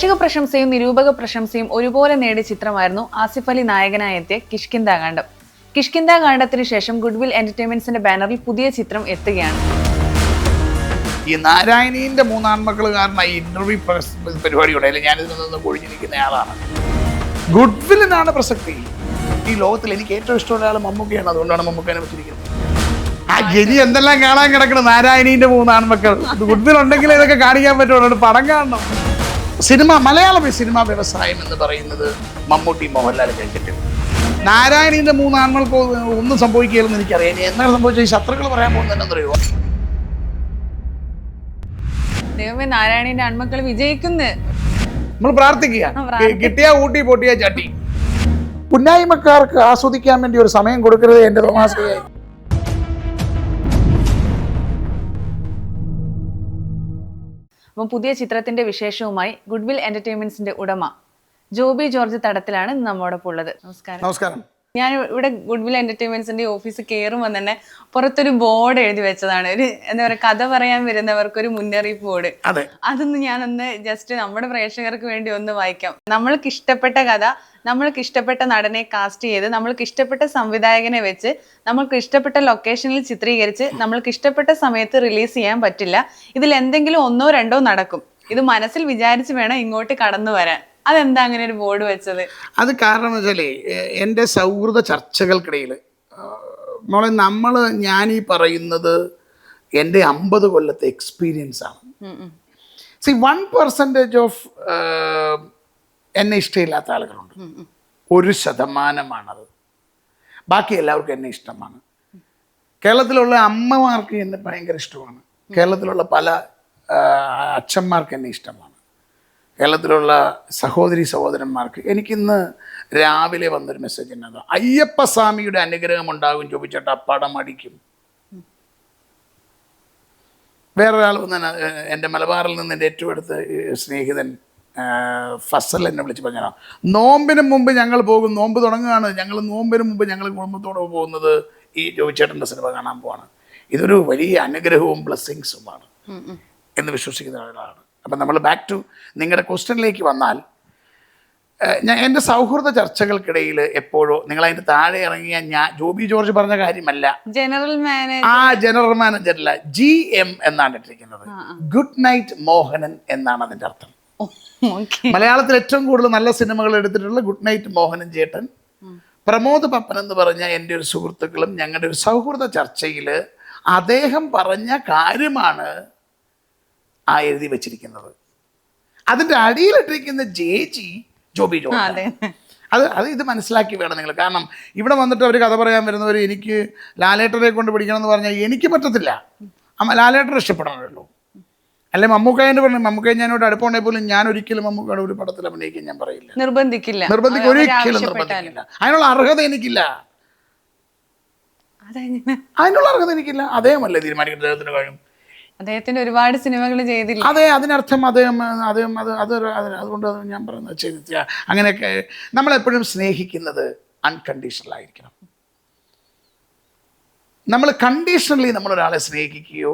പ്രേക്ഷക പ്രശംസയും നിരൂപക പ്രശംസയും ഒരുപോലെ നേടിയ ചിത്രമായിരുന്നു ആസിഫ് അലി നായകനായി എത്തിയ കിഷ്കിന്താകാന്ഡം കിഷ്കിന്താകാന്ഡത്തിന് ശേഷം ഗുഡ്വിൽ എന്റർടൈൻമെന്റ്സിന്റെ ബാനറിൽ പുതിയ ചിത്രം എത്തുകയാണ്. ഈ നാരായണീന്റെ മൂന്നാൺമക്കൾ കാരണം ഈ ഇന്റർവ്യൂ പരിപാടി ഉണ്ടായില്ല ഞാനിതിൽ നിന്ന് ഒഴിഞ്ഞിരിക്കുന്ന ആളാണ്. ഗുഡ്വില്ലിനാണ് പ്രസക്തി. ഈ ലോകത്തിൽ എനിക്ക് ഏറ്റവും ഇഷ്ടമുള്ള ആൾ മമ്മൂക്കയാണ്. അതുകൊണ്ടാണ് മമ്മൂക്കനെ വെച്ചിരിക്കുന്നത്. ആ ഗനി എന്തെല്ലാം കാണാൻ കിടക്കണം നാരായണീന്റെ മൂന്നാൺമക്കൾ. ഗുഡ്വിൽ ഉണ്ടെങ്കിൽ ഇതൊക്കെ കാണിക്കാൻ പറ്റുള്ളൂ. പടം കാണണം. സിനിമ മലയാളം സിനിമ വ്യവസായം എന്ന് പറയുന്നത് മമ്മൂട്ടി മോഹൻലാൽ കഴിഞ്ഞിട്ട് നാരായണീന്റെ മൂന്നാൺമൾക്ക് ഒന്നും സംഭവിക്കുകയില്ലെന്ന് എനിക്കറിയാം. ഇനി എന്താണ് സംഭവിച്ചത്? ഈ ശത്രുക്കൾ പറയാൻ പോകുന്നതെന്നറിയോ ദൈവമേ നാരായണീന്റെ ആൺമക്കൾ വിജയിക്കുന്നു. നമ്മൾ പ്രാർത്ഥിക്കുക. കിട്ടിയ ഊട്ടി പൊട്ടിയ ചട്ടി. പുന്നായ്മക്കാർക്ക് ആസ്വദിക്കാൻ വേണ്ടി ഒരു സമയം കൊടുക്കരുത് എന്റെ തോമാശ്രീയായി അപ്പം പുതിയ ചിത്രത്തിന്റെ വിശേഷവുമായി ഗുഡ്വിൽ എന്റർടൈൻമെന്റ്സിന്റെ ഉടമ ജോബി ജോർജ് തടത്തിലാണ് നമ്മോടൊപ്പം ഉള്ളത്. നമസ്കാരം. നമസ്കാരം. ഞാൻ ഇവിടെ ഗുഡ്വിൽ എന്റർടൈൻമെന്റ്സിന്റെ ഓഫീസ് കയറുമ്പോൾ തന്നെ പുറത്തൊരു ബോർഡ് എഴുതി വെച്ചതാണ്. ഒരു എന്താ പറയുക കഥ പറയാൻ വരുന്നവർക്ക് ഒരു മുന്നറിയിപ്പ് ബോർഡ്. അതെ. അതൊന്ന് ഞാനൊന്ന് ജസ്റ്റ് നമ്മുടെ പ്രേക്ഷകർക്ക് വേണ്ടി ഒന്ന് വായിക്കാം. നമ്മൾക്ക് ഇഷ്ടപ്പെട്ട കഥ നമ്മൾക്ക് ഇഷ്ടപ്പെട്ട നടനെ കാസ്റ്റ് ചെയ്ത് നമ്മൾക്ക് ഇഷ്ടപ്പെട്ട സംവിധായകനെ വെച്ച് നമ്മൾക്ക് ഇഷ്ടപ്പെട്ട ലൊക്കേഷനിൽ ചിത്രീകരിച്ച് നമ്മൾക്ക് ഇഷ്ടപ്പെട്ട സമയത്ത് റിലീസ് ചെയ്യാൻ പറ്റില്ല. ഇതിൽ എന്തെങ്കിലും ഒന്നോ രണ്ടോ നടക്കും. ഇത് മനസ്സിൽ വിചാരിച്ച് വേണം ഇങ്ങോട്ട് കടന്നു വരാൻ. അതെന്താ അങ്ങനെ ഒരു ബോർഡ് വെച്ചത്? അത് കാരണം വെച്ചാലേ എന്റെ സൗഹൃദ ചർച്ചകൾക്കിടയിൽ മോളെ നമ്മൾ ഞാൻ ഈ പറയുന്നത് എന്റെ അമ്പത് കൊല്ലത്തെ എക്സ്പീരിയൻസ് ആണ്. സി വൺ പെർസെന്റേജ് ഓഫ് എന്നെ ഇഷ്ടമില്ലാത്ത ആളുകളുണ്ട്. ഒരു ശതമാനമാണത്. ബാക്കി എല്ലാവർക്കും എന്നെ ഇഷ്ടമാണ്. കേരളത്തിലുള്ള അമ്മമാർക്ക് എന്നെ ഭയങ്കര ഇഷ്ടമാണ്. കേരളത്തിലുള്ള പല അച്ഛന്മാർക്ക് എന്നെ ഇഷ്ടമാണ്. കേരളത്തിലുള്ള സഹോദരി സഹോദരന്മാർക്ക് എനിക്കിന്ന് രാവിലെ വന്നൊരു മെസ്സേജ് എന്നതാ അയ്യപ്പസ്വാമിയുടെ അനുഗ്രഹം ഉണ്ടാകും ചോദിച്ചിട്ട് പടം അടിക്കും. വേറൊരാൾ വന്ന് എന്റെ മലബാറിൽ നിന്ന് എന്റെ ഏറ്റവും അടുത്ത് സ്നേഹിതൻ ഫസൽ എന്നെ വിളിച്ച് പറഞ്ഞാൽ നോമ്പിന് മുമ്പ് ഞങ്ങൾ പോകും നോമ്പ് തുടങ്ങുകയാണ്. ഞങ്ങൾ നോമ്പിന് മുമ്പ് ഞങ്ങൾ കുടുംബത്തോടെ പോകുന്നത് ഈ ജോയിച്ചേട്ടന്റെ സിനിമ കാണാൻ പോവാണ്. ഇതൊരു വലിയ അനുഗ്രഹവും ബ്ലെസ്സിങ്സുമാണ്. എന്ന് വിശ്വസിക്കുന്ന ഒരാളാണ്. അപ്പം നമ്മൾ ബാക്ക് ടു നിങ്ങളുടെ ക്വസ്റ്റ്യനിലേക്ക് വന്നാൽ ഞാൻ എന്റെ സൗഹൃദ ചർച്ചകൾക്കിടയിൽ എപ്പോഴോ നിങ്ങൾ അതിന്റെ താഴെ ഇറങ്ങിയ ഞാൻ ജോബി ജോർജ് പറഞ്ഞ കാര്യമല്ല. ജനറൽ മാനേജർ ആ ജനറൽ മാനേജറല്ല ജി എം എന്നാണ് ഇട്ടിരിക്കുന്നത്. ഗുഡ് നൈറ്റ് മോഹനൻ എന്നാണ് അതിന്റെ അർത്ഥം. മലയാളത്തിൽ ഏറ്റവും കൂടുതൽ നല്ല സിനിമകൾ എടുത്തിട്ടുള്ള ഗുഡ് നൈറ്റ് മോഹനൻ ചേട്ടൻ. പ്രമോദ് പപ്പൻ എന്ന് പറഞ്ഞ എന്റെ ഒരു സുഹൃത്തുക്കളും ഞങ്ങളുടെ ഒരു സൗഹൃദ ചർച്ചയിൽ അദ്ദേഹം പറഞ്ഞ കാര്യമാണ് ആ എഴുതി വെച്ചിരിക്കുന്നത്. അതിന്റെ അടിയിലിട്ടിരിക്കുന്ന ജെ ജി ജോബി ജോർജ്. അത്. അത് ഇത് മനസ്സിലാക്കി വേണം നിങ്ങൾ. കാരണം ഇവിടെ വന്നിട്ട് അവർ കഥ പറയാൻ വരുന്നവർ എനിക്ക് ലാലേട്ടനെ കൊണ്ട് പിടിക്കണം എന്ന് പറഞ്ഞാൽ എനിക്ക് പറ്റത്തില്ല. അമ്മ ലാലേട്ടർ ഇഷ്ടപ്പെടണമല്ലോ അല്ലെ മമ്മൂക്കായന്റെ പറഞ്ഞു മമ്മൂക്കായ ഞാനോട് അടുപ്പമുണ്ടെങ്കിൽ പോലും ഞാൻ ഒരിക്കലും മമ്മൂക്കയുടെ ഒരു പടത്തിൽ അഭിനയിക്കാൻ ഞാൻ പറയില്ല. നിർബന്ധിക്കില്ല. നിർബന്ധിക്കും ഒരിക്കലും നിർബന്ധിക്കില്ല. അതിനുള്ള അർഹത എനിക്കില്ല. അതിനുള്ള അർഹത എനിക്കില്ല. അദ്ദേഹമല്ലേ തീരുമാനിക്കുന്നത് അദ്ദേഹത്തിന് കഴിയും അദ്ദേഹത്തിന് ഒരുപാട് സിനിമകൾ ചെയ്തില്ല. അതെ അതിനർത്ഥം അദ്ദേഹം അദ്ദേഹം അത് അത് അത് അതുകൊണ്ട് ഞാൻ പറയുന്നത് ചെയ്തില്ല അങ്ങനെയൊക്കെ നമ്മളെപ്പോഴും സ്നേഹിക്കുന്നത് അൺകണ്ടീഷണൽ ആയിരിക്കണം. നമ്മൾ കണ്ടീഷണലി നമ്മൾ ഒരാളെ സ്നേഹിക്കുകയോ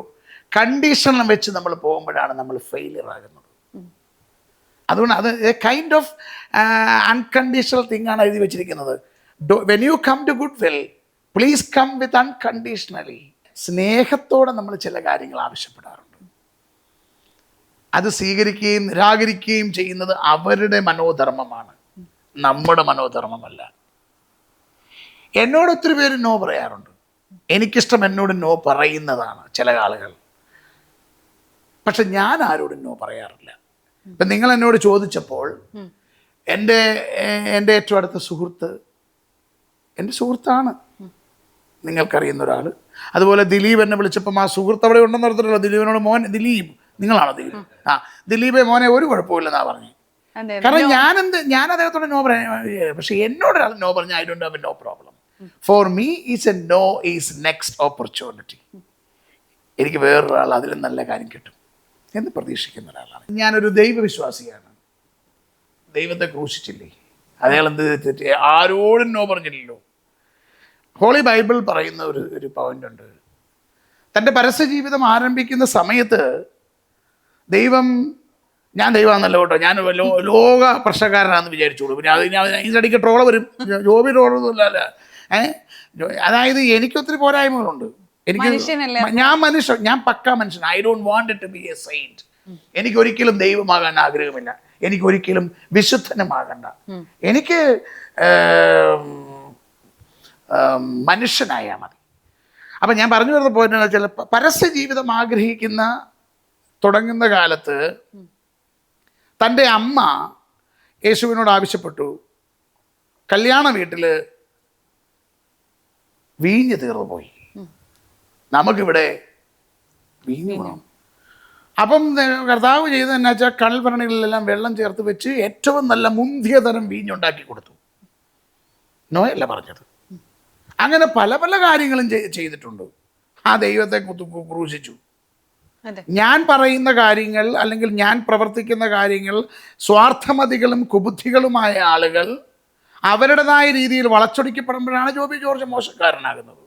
കണ്ടീഷണൽ വെച്ച് നമ്മൾ പോകുമ്പോഴാണ് നമ്മൾ ഫെയിലിയർ ആകുന്നത്. അതുകൊണ്ട് അത് a kind of unconditional thing ആണ് എഴുതി വെച്ചിരിക്കുന്നത്. When you come to good will please come with unconditionally സ്നേഹത്തോടെ നമ്മൾ ചില കാര്യങ്ങൾ ആവശ്യപ്പെടാറുണ്ട്. അത് സ്വീകരിക്കുകയും നിരാകരിക്കുകയും ചെയ്യുന്നത് അവരുടെ മനോധർമ്മമാണ്. നമ്മുടെ മനോധർമ്മമല്ല. എന്നോട് ഒത്തിരി പേര് നോ പറയാറുണ്ട്. എനിക്കിഷ്ടം എന്നോട് നോ പറയുന്നതാണ് ചില ആളുകൾ. പക്ഷെ ഞാൻ ആരോടും നോ പറയാറില്ല. ഇപ്പം നിങ്ങൾ എന്നോട് ചോദിച്ചപ്പോൾ എന്റെ എന്റെ ഏറ്റവും അടുത്ത സുഹൃത്ത് എന്റെ സുഹൃത്താണ്. നിങ്ങൾക്കറിയുന്ന ഒരാൾ അതുപോലെ ദിലീപ് എന്നെ വിളിച്ചപ്പം ആ സുഹൃത്ത് അവിടെ ഉണ്ടെന്ന് പറഞ്ഞിട്ടുള്ള ദിലീപിനോട് മോൻ ദിലീപ് നിങ്ങളാണോ ദിലീപ്? ആ ദിലീപെ മോനെ ഒരു കുഴപ്പമില്ലെന്നാ പറഞ്ഞു. കാരണം ഞാൻ എന്ത് ഞാൻ അദ്ദേഹത്തോട് നോ പറയാം പക്ഷെ എന്നോട് ഒരാൾ നോ പറഞ്ഞ I don't have a no problem for me is a no is next opportunity എനിക്ക് വേറൊരാൾ അതിലും നല്ല കാര്യം കിട്ടും എന്ന് പ്രതീക്ഷിക്കുന്ന ഒരാളാണ്. ഞാനൊരു ദൈവവിശ്വാസിയാണ്. ദൈവത്തെ ക്രൂശിച്ചില്ലേ? അയാൾ എന്ത് തെറ്റ് ആരോടും നോ പറഞ്ഞില്ലല്ലോ. ഹോളി ബൈബിൾ പറയുന്ന ഒരു ഒരു പോയിന്റ് ഉണ്ട്. തന്റെ പരസ്യ ജീവിതം ആരംഭിക്കുന്ന സമയത്ത് ദൈവം ഞാൻ ദൈവമാണെന്നല്ല കേട്ടോ ഞാൻ ലോ- ലോക പ്രശ്നക്കാരനാണെന്ന് വിചാരിച്ചോളൂ. പിന്നെ അത് ഞാൻ അതിന്റെ ഇടയ്ക്ക് ട്രോൾ വരും. ജോബി ട്രോളൊന്നുമില്ല അല്ല ഏഹ് അതായത് എനിക്ക് ഒത്തിരി പോരായ്മകളുണ്ട്. എനിക്ക് ഞാൻ മനുഷ്യൻ ഞാൻ പക്ക മനുഷ്യൻ. I don't want to be a saint എനിക്ക് ഒരിക്കലും ദൈവമാകാൻ ആഗ്രഹമില്ല. എനിക്ക് ഒരിക്കലും വിശുദ്ധനുമാകണ്ട എനിക്ക് മനുഷ്യനായാൽ മതി. അപ്പം ഞാൻ പറഞ്ഞു വരുന്ന പോയിന്റ് എന്ന് വെച്ചാൽ പരസ്യ ജീവിതം ആഗ്രഹിക്കുന്ന തുടങ്ങുന്ന കാലത്ത് തന്റെ അമ്മ യേശുവിനോട് ആവശ്യപ്പെട്ടു. കല്യാണ വീട്ടിൽ വീഞ്ഞ് തീർന്നു പോയി. നമുക്കിവിടെ വീഞ്ഞ് വേണം. അപ്പം കർത്താവ് ചെയ്തത് എന്നാ വെച്ചാൽ കടൽഭരണികളിലെല്ലാം വെള്ളം ചേർത്ത് വെച്ച് ഏറ്റവും നല്ല മുന്തിയ തരം വീഞ്ഞുണ്ടാക്കി കൊടുത്തു. നോയല്ല പറഞ്ഞത്. അങ്ങനെ പല പല കാര്യങ്ങളും ചെയ്തിട്ടുണ്ട്. ആ ദൈവത്തെ ക്രൂശിച്ചു. ഞാൻ പറയുന്ന കാര്യങ്ങൾ അല്ലെങ്കിൽ ഞാൻ പ്രവർത്തിക്കുന്ന കാര്യങ്ങൾ സ്വാർത്ഥമതികളും കുബുദ്ധികളുമായ ആളുകൾ അവരുടേതായ രീതിയിൽ വളച്ചൊടിക്കപ്പെടുമ്പോഴാണ് ജോബി ജോർജ് മോശക്കാരനാകുന്നത്.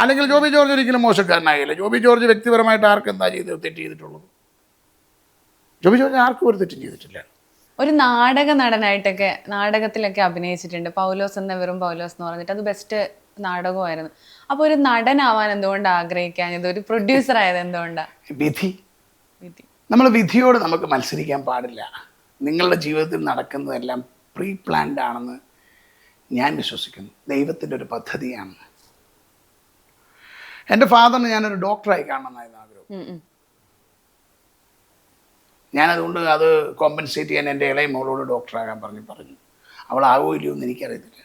അല്ലെങ്കിൽ ജോബി ജോർജ് ഒരിക്കലും മോശക്കാരനാകില്ല ജോബി ജോർജ് വ്യക്തിപരമായിട്ട് ആർക്കും എന്താ ചെയ്ത് തെറ്റ് ചെയ്തിട്ടുള്ളത്? ജോബി ജോർജ് ആർക്കും ഒരു തെറ്റും ചെയ്തിട്ടില്ല. ഒരു നാടക നടനായിട്ടൊക്കെ നാടകത്തിലൊക്കെ അഭിനയിച്ചിട്ടുണ്ട്. പൗലോസ് എന്ന വെറും പൗലോസ് എന്ന് പറഞ്ഞിട്ട് അത് ബെസ്റ്റ് നാടകമായിരുന്നു. അപ്പൊ ഒരു നടനാവാൻ എന്തുകൊണ്ട് ആഗ്രഹിക്കാഞ്ഞത്? ഒരു പ്രൊഡ്യൂസർ ആയത് എന്തുകൊണ്ടാ? വിധി. വിധി. നമ്മൾ വിധിയോട് നമുക്ക് മത്സരിക്കാൻ പാടില്ല. നിങ്ങളുടെ ജീവിതത്തിൽ നടക്കുന്നതെല്ലാം പ്രീ പ്ലാൻഡ് ആണെന്ന് ഞാൻ വിശ്വസിക്കുന്നു. ദൈവത്തിന്റെ ഒരു പദ്ധതിയാണ്. എന്റെ ഫാദറിന് ഞാനൊരു ഡോക്ടറായി കാണണമെന്നായിരുന്നു ആഗ്രഹം. ഞാനതുകൊണ്ട് അത് കോമ്പൻസേറ്റ് ചെയ്യാൻ എന്റെ ഇളയ മോളോട് ഡോക്ടറാകാൻ പറഞ്ഞു പറഞ്ഞു. അവളാകോ ഇല്ലയോ എന്ന് എനിക്കറിയത്തില്ല.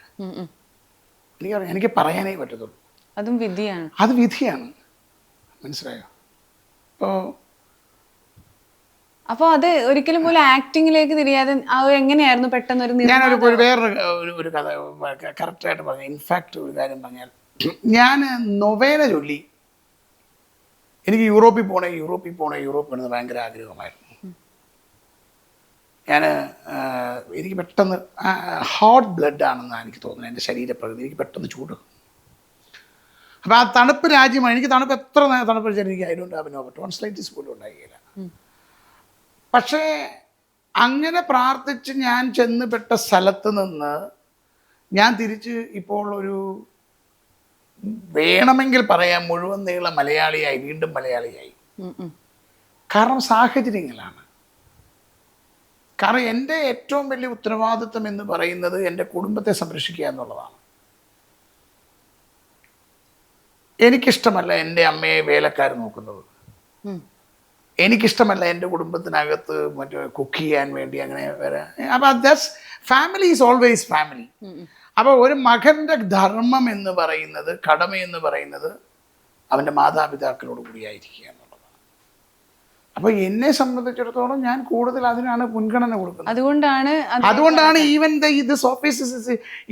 എനിക്കറിയാം എനിക്ക് പറയാനേ പറ്റത്തുള്ളൂ. അതും വിധിയാണ്. അത് വിധിയാണ്. മനസ്സിലായോ? അപ്പോൾ അപ്പോൾ അത് ഒരിക്കലും പോലും ആക്ടിങ്ങിലേക്ക് തിരിയാതെ എങ്ങനെയായിരുന്നു പെട്ടെന്ന് ഒരു ഞാനൊരു ഒരു വേറൊരു ഒരു കഥ കറക്റ്റായിട്ട് പറഞ്ഞു ഇൻഫാക്റ്റ് ഒരു കാര്യം പറഞ്ഞാൽ ഞാൻ നൊവേന ചൊല്ലി എനിക്ക് യൂറോപ്പിൽ പോകണേ യൂറോപ്പിൽ പോകണേ യൂറോപ്പ് പോകണമെന്ന് ഭയങ്കര ആഗ്രഹമായിരുന്നു. ഞാൻ എനിക്ക് പെട്ടെന്ന് ഹോട്ട് ബ്ലഡ് ആണെന്നാണ് എനിക്ക് തോന്നുന്നത് എന്റെ ശരീരപ്രകൃതി. എനിക്ക് പെട്ടെന്ന് ചൂട്. അപ്പോൾ ആ തണുപ്പ് രാജ്യമാണ്. എനിക്ക് തണുപ്പ് എത്ര നേരം തണുപ്പ് വെച്ചാൽ എനിക്ക് അതിലുണ്ട് അഭിനോ വൺ സ്ലൈറ്റിസ് പോലും ഉണ്ടായില്ല. പക്ഷേ അങ്ങനെ പ്രാർത്ഥിച്ച് ഞാൻ ചെന്നുപെട്ട സ്ഥലത്ത് നിന്ന് ഞാൻ തിരിച്ച് ഇപ്പോൾ ഒരു വേണമെങ്കിൽ പറയാം മുഴുവൻ നീള മലയാളിയായി വീണ്ടും മലയാളിയായി. കാരണം സാഹചര്യങ്ങളാണ്. കാരണം എന്റെ ഏറ്റവും വലിയ ഉത്തരവാദിത്വം എന്ന് പറയുന്നത് എന്റെ കുടുംബത്തെ സംരക്ഷിക്കുക എന്നുള്ളതാണ്. എനിക്കിഷ്ടമല്ല എന്റെ അമ്മയെ വേലക്കാർ നോക്കുന്നത്. എനിക്കിഷ്ടമല്ല എന്റെ കുടുംബത്തിനകത്ത് മറ്റേ കുക്ക് ചെയ്യാൻ വേണ്ടി അങ്ങനെ വരാൻ. അപ്പോൾ thus family is always family. അപ്പോൾ ഒരു മകന്റെ ധർമ്മം എന്ന് പറയുന്നത് കടമ എന്ന് പറയുന്നത് അവന്റെ മാതാപിതാക്കളോട് കൂടിയായിരിക്കുക അപ്പോൾ എന്നെ സംബന്ധിച്ചിടത്തോളം ഞാൻ കൂടുതൽ അതിനാണ് മുൻഗണന കൊടുക്കുന്നത്. അതുകൊണ്ടാണ് അതുകൊണ്ടാണ് even the this office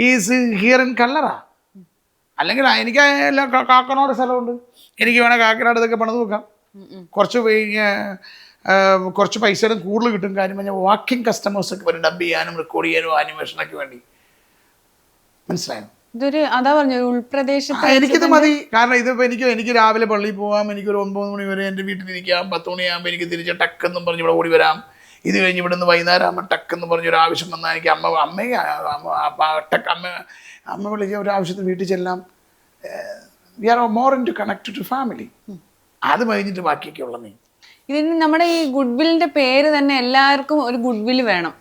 is here in Kallara അല്ലെങ്കിൽ എനിക്ക് എല്ലാം കാക്കനോട് സ്ഥലമുണ്ട്. എനിക്ക് വേണേൽ കാക്കനോട് ഇതൊക്കെ പണിത് ഉം. കുറച്ച് കുറച്ച് പൈസയുടെ കൂടുതൽ കിട്ടും. കാര്യം പറഞ്ഞാൽ വാക്കിംഗ് കസ്റ്റമേഴ്സൊക്കെ വരും ഡബ് ചെയ്യാനും റെക്കോർഡ് ചെയ്യാനും ആനിമേഷനൊക്കെ വേണ്ടി. മനസ്സിലായോ? ഇതൊരു അതാ പറഞ്ഞു ഒരു ഉൾപ്രദേശത്ത് എനിക്കിത് മതി. കാരണം ഇതിപ്പോ എനിക്ക് എനിക്ക് രാവിലെ പള്ളിയിൽ പോകാം എനിക്കൊരു ഒമ്പത് മണി വരെ എന്റെ വീട്ടിലിരിക്കാം പത്ത് മണിയാകുമ്പോൾ എനിക്ക് തിരിച്ച് ടക്കെന്നും പറഞ്ഞ് ഇവിടെ ഓടി വരാം. ഇത് കഴിഞ്ഞ് ഇവിടെ നിന്ന് വൈകുന്നേരം ആകുമ്പോൾ ടക്കെന്ന് പറഞ്ഞ് ഒരു ആവശ്യം വന്നാൽ എനിക്ക് അമ്മ അമ്മയെ ടക്ക് അമ്മ അമ്മ വിളിക്കുക ഒരു ആവശ്യത്തിന് വീട്ടിൽ ചെല്ലാം. We are more in to connect to family അത് കഴിഞ്ഞിട്ട് ബാക്കിയൊക്കെ ഉള്ള നീ ഇതിന് നമ്മുടെ ഈ ഗുഡ് വില്ലിന്റെ പേര് തന്നെ എല്ലാവർക്കും ഒരു ഗുഡ് വില്ല് വേണം.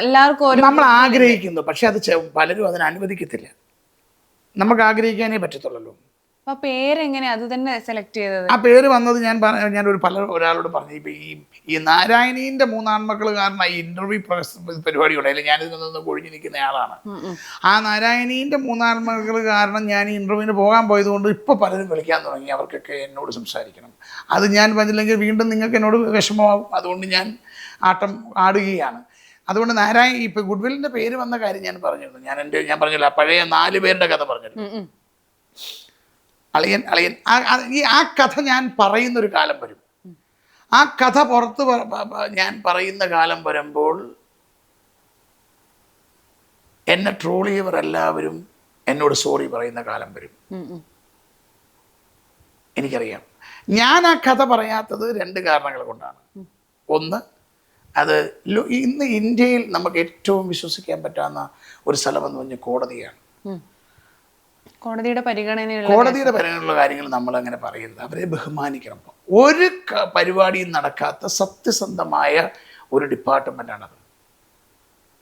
എല്ലാവർക്കും നമ്മൾ ആഗ്രഹിക്കുന്നു പക്ഷെ അത് പലരും അതിന് അനുവദിക്കത്തില്ല. നമുക്ക് ആഗ്രഹിക്കാനേ പറ്റത്തുള്ളൂ അപ്പൊ പേരെങ്ങനെ അത് തന്നെ സെലക്ട് ചെയ്തത്. ആ പേര് വന്നത് ഞാൻ ഞാൻ ഒരു പല ഒരാളോട് പറഞ്ഞു ഇപ്പൊ ഈ ഈ നാരായണീന്റെ മൂന്നാൺമക്കൾ കാരണം ഈ ഇന്റർവ്യൂ പരിപാടി ഉണ്ടായില്ല ഞാനിതിൽ നിന്ന് കൊഴിഞ്ഞു നിൽക്കുന്ന ആളാണ്. ആ നാരായണീന്റെ മൂന്നാൺമക്കൾ കാരണം ഞാൻ ഈ ഇന്റർവ്യൂവിന് പോകാൻ പോയതുകൊണ്ട് ഇപ്പൊ പലരും വിളിക്കാൻ തുടങ്ങി അവർക്കൊക്കെ എന്നോട് സംസാരിക്കണം. അത് ഞാൻ പറഞ്ഞില്ലെങ്കിൽ വീണ്ടും നിങ്ങൾക്ക് എന്നോട് വിഷമമാവും. അതുകൊണ്ട് ഞാൻ ആട്ടം ആടുകയാണ്. അതുകൊണ്ട് നാരായ ഇപ്പൊ ഗുഡ്വില്ലിന്റെ പേര് വന്ന കാര്യം ഞാൻ പറഞ്ഞിരുന്നു. ഞാൻ എന്റെ ഞാൻ പറഞ്ഞില്ല പഴയ നാല് പേരുടെ കഥ പറഞ്ഞിരുന്നു. അളിയൻ അളിയൻ. ഈ ആ കഥ ഞാൻ പറയുന്ന ഒരു കാലം വരും. ആ കഥ പുറത്ത് ഞാൻ പറയുന്ന കാലം വരുമ്പോൾ എന്നെ ട്രോൾ ചെയ്യവർ എല്ലാവരും എന്നോട് സോറി പറയുന്ന കാലം വരും. എനിക്കറിയാം. ഞാൻ ആ കഥ പറയാത്തത് രണ്ട് കാരണങ്ങൾ കൊണ്ടാണ്. ഒന്ന് അത് ഇന്ന് ഇന്ത്യയിൽ നമുക്ക് ഏറ്റവും വിശ്വസിക്കാൻ പറ്റാവുന്ന ഒരു സ്ഥലമെന്ന് പറഞ്ഞാൽ കോടതിയാണ്. കോടതിയുടെ പരിഗണന കോടതിയുടെ പരിഗണനയുള്ള കാര്യങ്ങൾ നമ്മൾ അങ്ങനെ പറയരുത്. അവരെ ബഹുമാനിക്കണം. ഒരു പരിപാടിയും നടക്കാത്ത സത്യസന്ധമായ ഒരു ഡിപ്പാർട്ട്മെന്റാണത്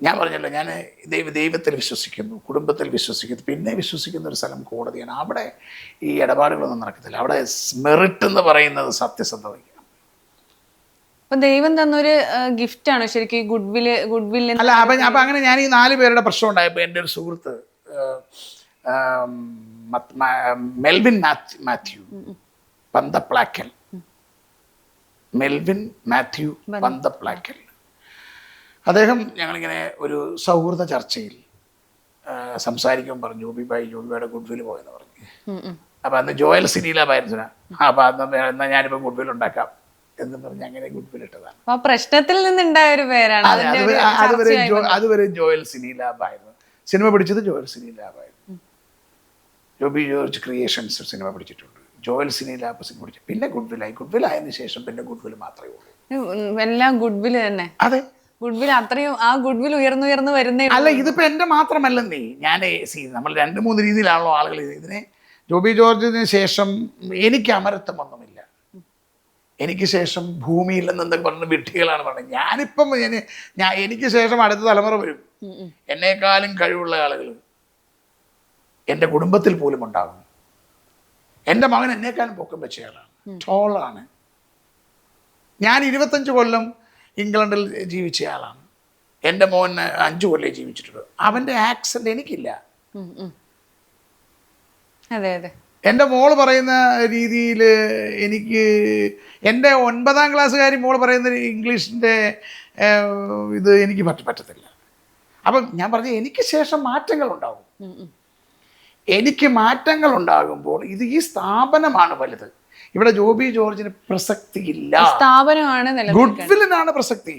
ഞാൻ പറഞ്ഞല്ലോ ഞാൻ ദൈവ ദൈവത്തിൽ വിശ്വസിക്കുന്നു കുടുംബത്തിൽ വിശ്വസിക്കുന്നു പിന്നെ വിശ്വസിക്കുന്ന ഒരു സ്ഥലം കോടതിയാണ്. അവിടെ ഈ ഇടപാടുകളൊന്നും നടക്കത്തില്ല. അവിടെ മെറിറ്റ് എന്ന് പറയുന്നത് സത്യസന്ധതയ്ക്കാണ്. അപ്പൊ ദൈവം തന്നൊരു ഗിഫ്റ്റ് ആണ് ശരിക്കും ഗുഡ് വിൽ ഗുഡ് വിൽ അല്ല അപ്പൊ അപ്പൊ അങ്ങനെ ഞാൻ ഈ നാല് പേരുടെ പ്രശ്നം ഉണ്ടായപ്പോൾ എന്റെ ഒരു സുഹൃത്ത് മെൽവിൻ മാത്യു പന്തപ്ലാക്കൽ. മെൽവിൻ മാത്യു പന്തപ്ലാക്കൽ. അദ്ദേഹം ഞങ്ങളിങ്ങനെ ഒരു സൗഹൃദ ചർച്ചയിൽ സംസാരിക്കാൻ പറഞ്ഞു. ജോബി ബായി ജോബി ബായുടെ ഗുഡ് വിൽ പോയെന്ന് പറഞ്ഞു അപ്പൊ അന്ന് ജോയൽ സിനിയിലാ പായിരുന്നു അപ്പൊ അന്ന് എന്നാ ഞാനിപ്പോ ഗുഡ് വിൽ ഉണ്ടാക്കാം. എന്ന് പറഞ്ഞ് അങ്ങനെ ഇട്ടതാണ് ആ പ്രശ്നത്തിൽ നിന്നുണ്ടായ ഒരു പേരാണ് അതുവരെ അതുവരെ ജോ- അതുവരെ ജോയൽ സിനി ലാബായിരുന്നു സിനിമ പിടിച്ചത് ജോയൽ സിനി ലാബായിരുന്നു ജോബി ജോർജ് ക്രിയേഷൻസ് സിനിമ പിടിച്ചിട്ടുണ്ട്. ജോയൽ സിനി ലാബ് സിനിമ പിടിച്ചു. പിന്നെ ഗുഡ് വിൽ ആയി ഗുഡ് വിൽ ആയതിനു ശേഷം പിന്നെ ഗുഡ്വിൽ മാത്രമേ ഉള്ളൂ. എല്ലാം ഗുഡ്വിൽ തന്നെ. അതെ. ഗുഡ്വിൽ അത്രയും ആ ഗുഡ്വിൽ ഉയർന്നുയർന്നു വരുന്നേ അല്ല ഇതിപ്പോ എന്റെ നീ. ഞാൻ നമ്മൾ രണ്ട് മൂന്ന് രീതിയിലാണല്ലോ ആളുകൾ ഇതിനെ ജോബി ജോർജിന് ശേഷം എനിക്ക് അമരത്വമൊന്നുമില്ല എനിക്ക് ശേഷം ഭൂമിയിൽ നിന്നെന്തൊക്കെ പറഞ്ഞ വിട്ടികളാണ് പറഞ്ഞത്. ഞാനിപ്പം ഞാൻ ഞാൻ എനിക്ക് ശേഷം അടുത്ത തലമുറ വരും. എന്നെക്കാളും കഴിവുള്ള ആളുകൾ എന്റെ കുടുംബത്തിൽ പോലും ഉണ്ടാകും എന്റെ മകൻ എന്നെക്കാളും പൊക്കം വെച്ചയാളാണ് ടോളാണ് ഞാൻ ഇരുപത്തഞ്ച് കൊല്ലം ഇംഗ്ലണ്ടിൽ ജീവിച്ചയാളാണ് എന്റെ മോൻ അഞ്ച് കൊല്ലേ ജീവിച്ചിട്ടുള്ളൂ. അവന്റെ ആക്സിഡന്റ് എനിക്കില്ല. അതെ അതെ. എന്റെ മോൾ പറയുന്ന രീതിയിൽ എനിക്ക് എന്റെ ഒൻപതാം ക്ലാസ്സുകാരി മോൾ പറയുന്ന ഇംഗ്ലീഷിന്റെ ഇത് എനിക്ക് പറ്റ പറ്റത്തില്ല. അപ്പം ഞാൻ പറഞ്ഞു എനിക്ക് ശേഷം മാറ്റങ്ങൾ ഉണ്ടാകും. എനിക്ക് മാറ്റങ്ങൾ ഉണ്ടാകുമ്പോൾ ഇത് ഈ സ്ഥാപനമാണ് വലുത്. ഇവിടെ ജോബി ജോർജിന് പ്രസക്തിയില്ല. സ്ഥാപനമാണ് ഗുഡ് ഗുഡ്വില്ലിനാണ് പ്രസക്തി.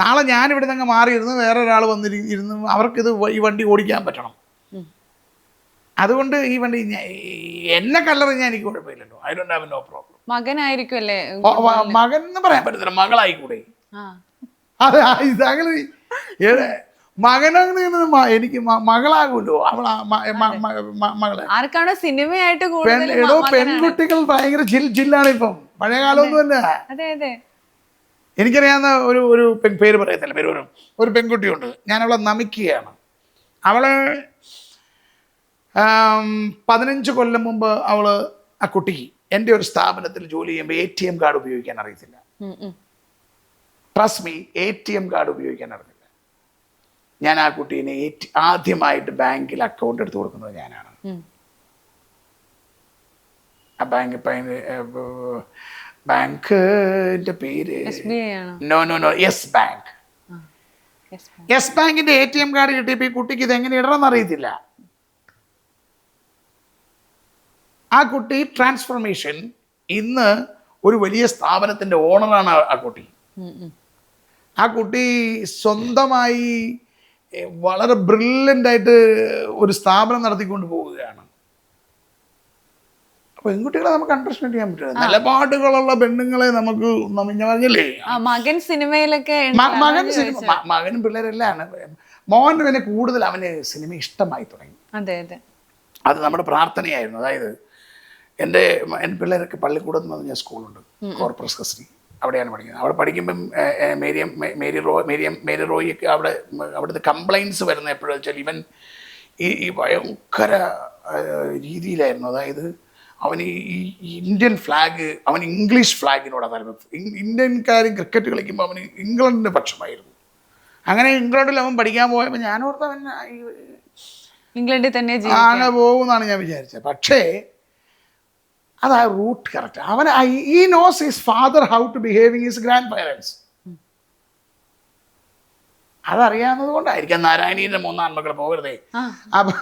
നാളെ ഞാൻ ഇവിടെ നിന്ന് മാറിയിരുന്ന് വേറെ ഒരാൾ വന്നിരി ഇരുന്ന് അവർക്കിത് ഈ വണ്ടി ഓടിക്കാൻ പറ്റണം. അതുകൊണ്ട് ഈ വണ്ടി എന്നെ കല്ലെറിഞ്ഞാൽ എനിക്ക് കുഴപ്പമില്ലല്ലോ. I don't have no problem മകനായിരിക്കും അല്ലേ മകൻ എന്ന് പറയാൻ പറ്റത്തില്ല. മകളായിക്കൂടെ അത് അങ്ങനെ മകനങ്ങനെ എനിക്ക് മകളാകുമല്ലോ. മ- മകളെ. ആർക്കാണോ സിനിമയായിട്ട് എടോ പെൺകുട്ടികൾ ഭയങ്കര ജിൽ ജില്ലാണ് ഇപ്പം പഴയ കാലമൊന്നുമല്ല എനിക്കറിയാവുന്ന ഒരു ഒരു പേര് പറയത്തില്ല. പേര് ഒരു പെൺകുട്ടിയുണ്ട്. ഞാൻ അവളെ നമിക്കുകയാണ്. അവളെ പതിനഞ്ച് കൊല്ലം മുമ്പ് അവൾ ആ കുട്ടി എന്റെ ഒരു സ്ഥാപനത്തിൽ ജോലി ചെയ്യുമ്പോൾ എ ടി എം കാർഡ് ഉപയോഗിക്കാൻ അറിയത്തില്ല. Trust me A T M card ഉപയോഗിക്കാൻ അറിയില്ല ഞാൻ ആ കുട്ടീനെ ആദ്യമായിട്ട് ബാങ്കിൽ അക്കൗണ്ട് എടുത്തു കൊടുക്കുന്നത് ഞാനാണ്. ആ ബാങ്ക് ബാങ്ക് പേര് no no no Yes Bank. Yes ബാങ്കിന്റെ എ ടി എം കാർഡ് കിട്ടിയപ്പോൾ ഈ കുട്ടിക്ക് ഇത് എങ്ങനെ ഇടണമെന്ന് അറിയത്തില്ല. ആ കുട്ടി ട്രാൻസ്ഫോർമേഷൻ ഇന്ന് ഒരു വലിയ സ്ഥാപനത്തിന്റെ ഓണറാണ് ആ- കുട്ടി. ആ കുട്ടി സ്വന്തമായി വളരെ ബ്രില്യന്റ് ആയിട്ട് ഒരു സ്ഥാപനം നടത്തിക്കൊണ്ട് പോവുകയാണ്. പെൺകുട്ടികളെ നമുക്ക് അണ്ടർസ്റ്റാൻഡ് ചെയ്യാൻ പറ്റില്ല. നിലപാടുകളുള്ള പെണ്ണുങ്ങളെ നമുക്ക് ഞാൻ പറഞ്ഞില്ലേ മകൻ സിനിമയിലൊക്കെ മകൻ സിനിമ മകനും പിള്ളേരെല്ലാം മോഹൻ പിന്നെ കൂടുതൽ അവന് സിനിമ ഇഷ്ടമായി തുടങ്ങി. അതെ അതെ. അത് നമ്മുടെ പ്രാർത്ഥനയായിരുന്നു. അതായത് എന്റെ എന്റെ പിള്ളേരൊക്കെ പള്ളിക്കൂടം എന്ന് പറഞ്ഞ സ്കൂളുണ്ട്. കോർപ്പറസ് കസ്റ്റഡി അവിടെയാണ് പഠിക്കുന്നത്. അവിടെ പഠിക്കുമ്പം മേരിയം മേരി റോ മേരിയം മേരി റോയിയൊക്കെ അവിടെ അവിടുത്തെ കംപ്ലൈന്റ്സ് വരുന്ന എപ്പോഴാണെന്ന് വെച്ചാൽ ഇവൻ ഈ ഈ ഭയങ്കര രീതിയിലായിരുന്നു. അതായത് അവന് ഈ ഇന്ത്യൻ ഫ്ലാഗ് അവൻ ഇംഗ്ലീഷ് ഫ്ലാഗിനോടാണ് താല്പര്യം ഇന്ത്യൻകാർ ഇന്ത്യൻകാരും ക്രിക്കറ്റ് കളിക്കുമ്പോൾ അവന് ഇംഗ്ലണ്ടിന്റെ പക്ഷമായിരുന്നു. അങ്ങനെ ഇംഗ്ലണ്ടിൽ അവൻ പഠിക്കാൻ പോയപ്പോൾ ഞാൻ ഓർത്ത് അവൻ ഇംഗ്ലണ്ടിൽ തന്നെ അങ്ങനെ പോകുമെന്നാണ് ഞാൻ വിചാരിച്ചത്. പക്ഷേ അത് ആ റൂട്ട് കറക്റ്റ്. അവൻ ഈ knows his father how to behaving his grandparents. അതറിയാവുന്നത് കൊണ്ടായിരിക്കാം നാരായണീന്റെ മൂന്നാം മക്കൾ പോകരുതേ. അപ്പൊ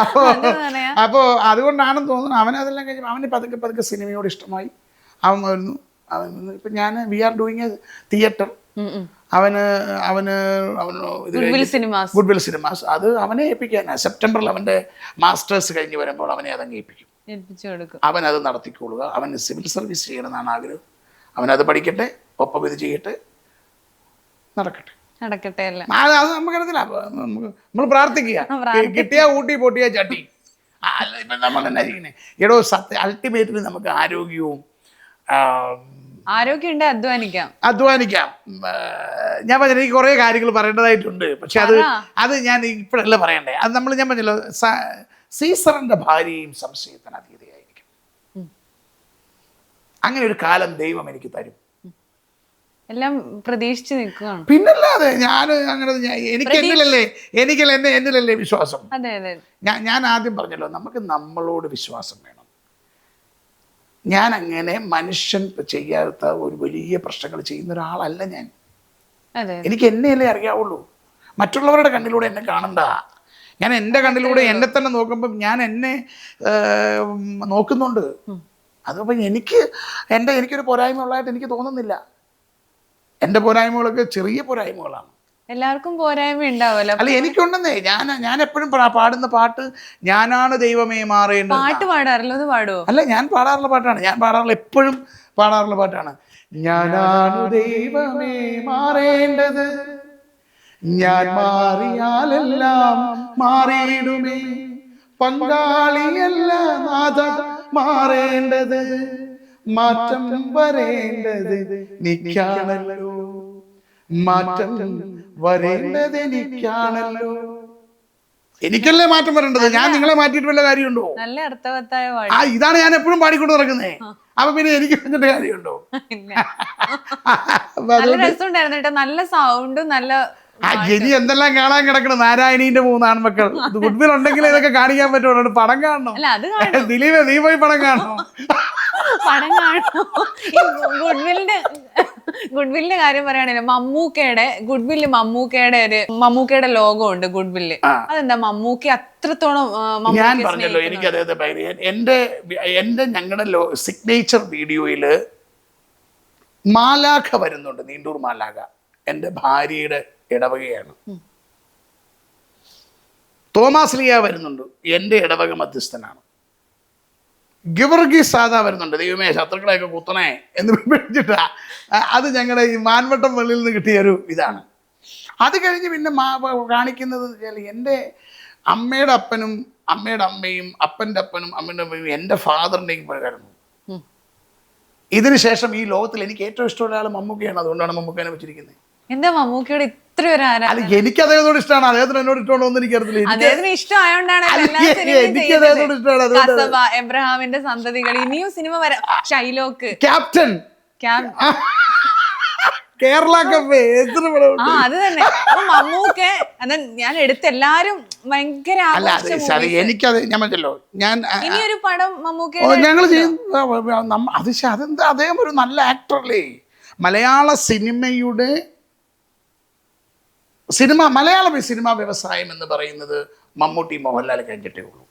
അപ്പോ. അപ്പോ അതുകൊണ്ടാണെന്ന് തോന്നുന്നു അവൻ അതെല്ലാം കഴിഞ്ഞ് അവന് പതുക്കെ പതുക്കെ സിനിമയോട് ഇഷ്ടമായി. അവൻ വരുന്നു. അവൻ ഇപ്പം ഞാൻ we are doing a theatre. അവന് അവന് അവന് ഗുഡ്വിൽ സിനിമാസ്. അത് അവനെ ഏൽപ്പിക്കാൻ സെപ്റ്റംബറിൽ അവന്റെ മാസ്റ്റേഴ്സ് കഴിഞ്ഞ് വരുമ്പോൾ അവനെ അതങ്ങ് ഏൽപ്പിക്കും. അവൻ അത് നടത്തിക്കൊള്ളുക. അവൻ സിവിൽ സർവീസ് ചെയ്യണമെന്നാണ് ആഗ്രഹം. അവൻ അത് പഠിക്കട്ടെ ഒപ്പം ഇത് ചെയ്യട്ടെ നടക്കട്ടെ. നടക്കട്ടെ അത് നമുക്കറിയത്തില്ല നമ്മൾ പ്രാർത്ഥിക്കുക. കിട്ടിയാ ഊട്ടി പൊട്ടിയാ ചട്ടി. ഇപ്പൊ നമ്മൾ എന്നാ ചെയ്യുന്നത് എടോ സത്യ അൾട്ടിമേറ്റ്ലി നമുക്ക് ആരോഗ്യവും ആരോഗ്യം അധ്വാനിക്കാം. അധ്വാനിക്കാം. ഞാൻ പറഞ്ഞ എനിക്ക് കുറേ കാര്യങ്ങൾ പറയേണ്ടതായിട്ടുണ്ട്. പക്ഷെ അത് അത് ഞാൻ ഇപ്പോഴല്ല പറയണ്ടേ. അത് നമ്മൾ ഞാൻ പറഞ്ഞല്ലോ സീസറിന്റെ ഭാര്യയും സംശയത്തിന് അതീതയായിരിക്കും അങ്ങനെ ഒരു കാലം ദൈവം എനിക്ക് തരും. എല്ലാം പ്രതീക്ഷിച്ച് നിൽക്കുകയാണ്. പിന്നല്ലാതെ ഞാൻ അങ്ങനെ എനിക്ക് എന്നിലല്ലേ എനിക്ക് എന്നെ എന്നിലല്ലേ വിശ്വാസം? ഞാൻ ഞാൻ ആദ്യം പറഞ്ഞല്ലോ നമുക്ക് നമ്മളോട് വിശ്വാസം വേണം. ഞാൻ അങ്ങനെ മനുഷ്യൻ ചെയ്യാത്ത ഒരു വലിയ പ്രശ്നങ്ങൾ ചെയ്യുന്ന ഒരാളല്ല ഞാൻ. എനിക്ക് എന്നെയല്ലേ അറിയാവുള്ളൂ. മറ്റുള്ളവരുടെ കണ്ണിലൂടെ എന്നെ കാണണ്ട. ഞാൻ എന്റെ കണ്ണിലൂടെ എന്നെ തന്നെ നോക്കുമ്പം ഞാൻ എന്നെ നോക്കുന്നുണ്ട്. അതപ്പം എനിക്ക് എന്റെ എനിക്കൊരു പോരായ്മ ഉള്ളതായിട്ട് എനിക്ക് തോന്നുന്നില്ല. എന്റെ പോരായ്മകളൊക്കെ ചെറിയ പോരായ്മകളാണ്. എല്ലാവർക്കും പോരായ്മ ഉണ്ടാവുമല്ലോ. അല്ല എനിക്കുണ്ടെന്നേ. ഞാൻ ഞാൻ എപ്പോഴും പാടുന്ന പാട്ട് ഞാനാണ് ദൈവമേ മാറേണ്ടത്. പാട്ട് പാടാറുള്ളത് പാടുമോ അല്ല ഞാൻ പാടാറുള്ള പാട്ടാണ്. ഞാൻ പാടാറുള്ള എപ്പോഴും പാടാറുള്ള പാട്ടാണ്. ഞാനാണ് ദൈവമേ മാറേണ്ടത്. ഞാൻ മാറിയാലെല്ലാം മാറിയിടുമേ. പങ്കാളിയല്ല നാഥ മാറേണ്ടത് മാറ്റം വരേണ്ടത് നിക്കാണല്ലോ മാറ്റം വരേണ്ടത് എനിക്കാണല്ലോ. എനിക്കല്ലേ മാറ്റം വരേണ്ടത്? ഞാൻ നിങ്ങളെ മാറ്റിയിട്ട് വല്ല കാര്യമുണ്ടോ? നല്ല അർത്ഥവത്തായ ആ ഇതാണ് ഞാൻ എപ്പോഴും പാടിക്കൊണ്ട് നടക്കുന്നത് അപ്പൊ പിന്നെ എനിക്ക് പറഞ്ഞിട്ട് കാര്യമുണ്ടോ? രസമുണ്ടായിരുന്നു കേട്ടോ. നല്ല സൗണ്ടും നല്ല ആ ഇനി എന്തെല്ലാം കാണാൻ കിടക്കണം? നാരായണീന്റെ മൂന്ന് ആൺമക്കൾ. ഗുഡ്വിൽ ഉണ്ടെങ്കിൽ ഇതൊക്കെ കാണിക്കാൻ പറ്റുള്ളൂ പടം കാണണം. ദിലീപ് നീ പോയി പടം കാണണം. പടം കാണണം. ഗുഡ്വില്ലിന്റെ കാര്യം പറയുകയാണെങ്കിൽ മമ്മൂക്കയുടെ ഗുഡ്വില്ല് മമ്മൂക്കയുടെ ഒരു മമ്മൂക്കയുടെ ലോഗോ ഉണ്ട് ഗുഡ്വില്ല് അതെന്താ? മമ്മൂക്ക അത്രത്തോളം ഞാൻ പറഞ്ഞല്ലോ എനിക്ക് അതായത് എന്റെ എന്റെ ഞങ്ങളുടെ സിഗ്നേച്ചർ വീഡിയോയിൽ മാലാഖ വരുന്നുണ്ട് നീണ്ടൂർ മാലാഖ. എന്റെ ഭാര്യയുടെ ഇടവകയാണ്. തോമാസ് ലിയ വരുന്നുണ്ട്. എന്റെ ഇടവക മധ്യസ്ഥനാണ്. ഗിവർഗി സാദാ വരുന്നുണ്ട്. ദൈവമേ ശത്രുക്കളെയൊക്കെ കുത്തണേ എന്ന് വിളിച്ചിട്ടാ അത് ഞങ്ങളുടെ ഈ മാൻവട്ടം വെള്ളിയിൽ നിന്ന് കിട്ടിയ ഒരു ഇതാണ്. അത് കഴിഞ്ഞ് പിന്നെ മാ കാണിക്കുന്നത് വെച്ചാൽ എന്റെ അമ്മയുടെ അപ്പനും അമ്മയുടെ അമ്മയും അപ്പന്റെ അപ്പനും അമ്മയുടെ അമ്മയും എന്റെ ഫാദറിന്റെയും കിടന്നു ഇതിനുശേഷം ഇതിന് ശേഷം ഈ ലോകത്തിൽ എനിക്ക് ഏറ്റവും ഇഷ്ടമുള്ള ആൾ മമ്മൂക്കയാണ്. അതുകൊണ്ടാണ് മമ്മൂക്കനെ വെച്ചിരിക്കുന്നത്. എന്താ മമ്മൂക്കിയോട് ഇത്ര ഒരു അല്ല എനിക്ക് അദ്ദേഹത്തോട് ഇഷ്ടമാണ്. അദ്ദേഹത്തിന് എന്നോട് ഇഷ്ടമാണോ എന്ന് എനിക്ക് അദ്ദേഹത്തിന് ഇഷ്ടമായോണ്ടാണ് അല്ല, എല്ലാ എനിക്ക് സിനിമയും അദ്ദേഹത്തോട് ഇഷ്ടമാണ്. അതുകൊണ്ട് കസബ എബ്രഹാമിന്റെ സന്തതികൾ ഇനിയും സിനിമ വരാം. ഷൈലോക്ക്. ക്യാപ്റ്റൻ. ക്യാം- കേരള കപ്പേ എത്ര പടം ആ അത് തന്നെ. അപ്പൊ മമ്മൂക്കെ അത് ഞാൻ എടുത്ത് എല്ലാരും ഭയങ്കര അല്ല അത് ശരി movies. എനിക്കത് ഞാൻ മറ്റല്ലോ ഞാൻ ആ, ഇനിയൊരു പടം ഓ, മമ്മൂക്കയുടെ ഞങ്ങൾ ചെയ്യും. ആ, ആ, നമ്മ- അത് ശ- അതെന്താ? അദ്ദേഹം ഒരു നല്ല ആക്ടറല്ലേ മലയാള സിനിമയുടെ സിനിമ മലയാള സിനിമാ വ്യവസായം എന്ന് പറയുന്നത് മമ്മൂട്ടി മോഹൻലാൽ കഴിഞ്ഞിട്ടേ ഉള്ളൂ.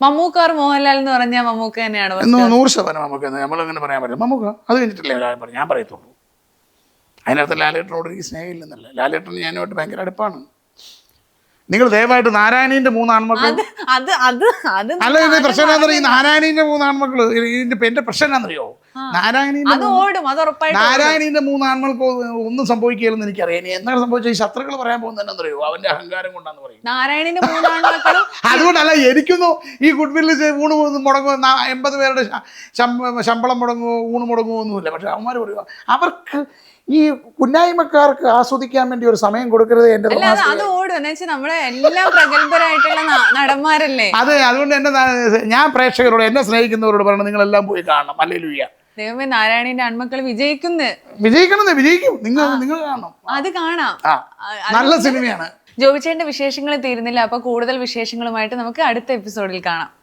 മമ്മൂക്കാർ മോഹൻലാൽ എന്ന് പറഞ്ഞാൽ മമ്മൂക്ക തന്നെയാണ് നൂറ് ശതമാനം മമ്മൂക്ക നമ്മളങ്ങനെ പറയാൻ പറ്റില്ല. മമ്മൂക്ക അത് കഴിഞ്ഞിട്ടില്ലേ ഞാൻ പറയത്തുള്ളൂ. അതിനകത്ത് ലാലേട്ടനോട് എനിക്ക് സ്നേഹമില്ലെന്നല്ല ലാലേട്ടൻ ഞാനുമായിട്ട് ഭയങ്കര അടുപ്പാണ്. നിങ്ങൾ ദയവായിട്ട് നാരായണീന്റെ മൂന്ന് ആൺമക്കൾ അല്ല പ്രശ്നം എന്താ ഈ നാരായണീന്റെ മൂന്ന് ആൺമക്കൾ ഇതിന്റെ എന്റെ പ്രശ്നം എന്താണെന്നറിയോ നാരായണീന്റെ നാരായണീന്റെ മൂന്ന് ആൺമൾക്ക് ഒന്നും സംഭവിക്കില്ലെന്ന് എനിക്കറിയാം. ഇനി എന്താണ് സംഭവിച്ചത്? ഈ ശത്രുക്കൾ പറയാൻ പോകുന്നതെന്ന് അറിയോ അവന്റെ അഹങ്കാരം കൊണ്ടാന്ന് പറയും. നാരായണീന്റെ അതുകൊണ്ടല്ല എനിക്കൊന്നും ഈ ഗുഡ് വില്ല് ഊണ് മുടങ്ങുമോ എൺപത് പേരുടെ ശമ്പളം മുടങ്ങുമോ ഊണ് മുടങ്ങുമോ ഒന്നുമില്ല. പക്ഷെ അവന്മാർ പറയുക അവർക്ക് ഈ കുന്നായ്മക്കാർക്ക് ആസ്വദിക്കാൻ വേണ്ടി ഒരു സമയം കൊടുക്കരുത് എന്റെ അത് അതുകൊണ്ട് എന്നെ ഞാൻ പ്രേക്ഷകരോട് എന്നെ സ്നേഹിക്കുന്നവരോട് പറയണം നിങ്ങളെല്ലാം പോയി കാണണം. അല്ലേ ലുയ്യ ദൈവമേ നാരായണിന്റെ ആൺമക്കൾ വിജയിക്കുന്നു. വിജയിക്കണം വിജയിക്കും. നിങ്ങൾ നിങ്ങൾ കാണണം. അത് കാണാം. നല്ല സിനിമയാണ്. ജോബിച്ചേന്റെ വിശേഷങ്ങൾ തീരുന്നില്ല. അപ്പൊ കൂടുതൽ വിശേഷങ്ങളുമായിട്ട് നമുക്ക് അടുത്ത എപ്പിസോഡിൽ കാണാം.